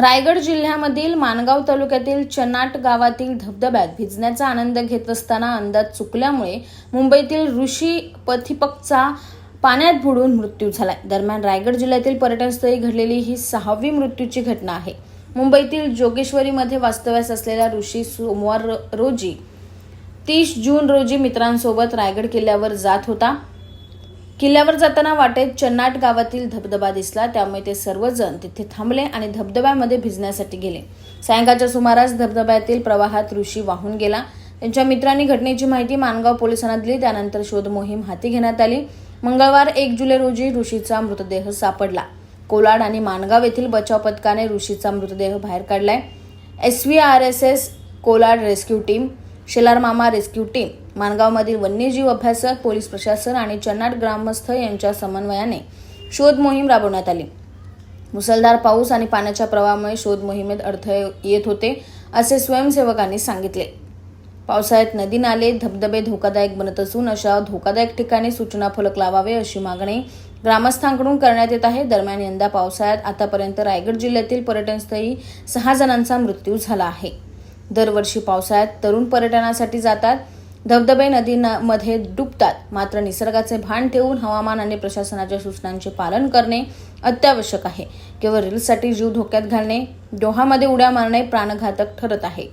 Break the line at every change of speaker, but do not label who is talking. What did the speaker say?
रायगड जिल्ह्यामधील माणगाव तालुक्यातील चनाट गावातील धबधब्यात भिजण्याचा आनंद घेत असताना अंदाज चुकल्यामुळे मुंबईतील ऋषी पथिपकचा पाण्यात बुडून मृत्यू झालाय. दरम्यान रायगड जिल्ह्यातील पर्यटनस्थळी घडलेली ही सहावी मृत्यूची घटना आहे. मुंबईतील जोगेश्वरीमध्ये वास्तव्यास असलेला ऋषी सोमवार रोजी तीस जून रोजी मित्रांसोबत रायगड किल्ल्यावर जात होता. किल्ल्यावर जाताना वाटेत चन्नाट गावातील धबधबा दिसला. त्यामुळे ते सर्वजण तिथे थांबले आणि धबधब्यामध्ये भिजण्यासाठी गेले. सायंकाळच्या सुमारास धबधब्यातील प्रवाहात ऋषी वाहून गेला. त्यांच्या मित्रांनी घटनेची माहिती मानगाव पोलिसांना दिली. त्यानंतर शोध मोहीम हाती घेण्यात आली. मंगळवार एक जुलै रोजी ऋषीचा मृतदेह सापडला. कोलाड आणि मानगाव येथील बचाव पथकाने ऋषीचा मृतदेह बाहेर काढलाय. S V R S S Kolad rescue team Shelar मामा रेस्क्यू टीम माणगावमधील वन्यजीव अभ्यासक पोलीस प्रशासन आणि चन्नाट ग्रामस्थ यांच्या समन्वयाने शोध मोहीम राबवण्यात आली. मुसळधार पाऊस आणि पाण्याच्या प्रवाहामुळे शोध मोहिमेत अडथळे येत होते असे स्वयंसेवकांनी सांगितले. पावसाळ्यात नदी नाले धबधबे धोकादायक बनत असून अशा धोकादायक ठिकाणी सूचना फलक लावावे अशी मागणी ग्रामस्थांकडून करण्यात येत आहे. दरम्यान यंदा पावसाळ्यात आतापर्यंत रायगड जिल्ह्यातील पर्यटनस्थळी सहा जणांचा मृत्यू झाला आहे. दरवर्षी पावसाळ्यात तरुण पर्यटनासाठी जातात. धबधबे नदीमध्ये डुबतात. मात्र निसर्गाचे भान ठेवून हवामान आणि प्रशासनाच्या सूचनांचे पालन करणे अत्यावश्यक आहे. केवळ रील्ससाठी जीव धोक्यात घालणे डोहामध्ये उड्या मारणे प्राणघातक ठरत आहे.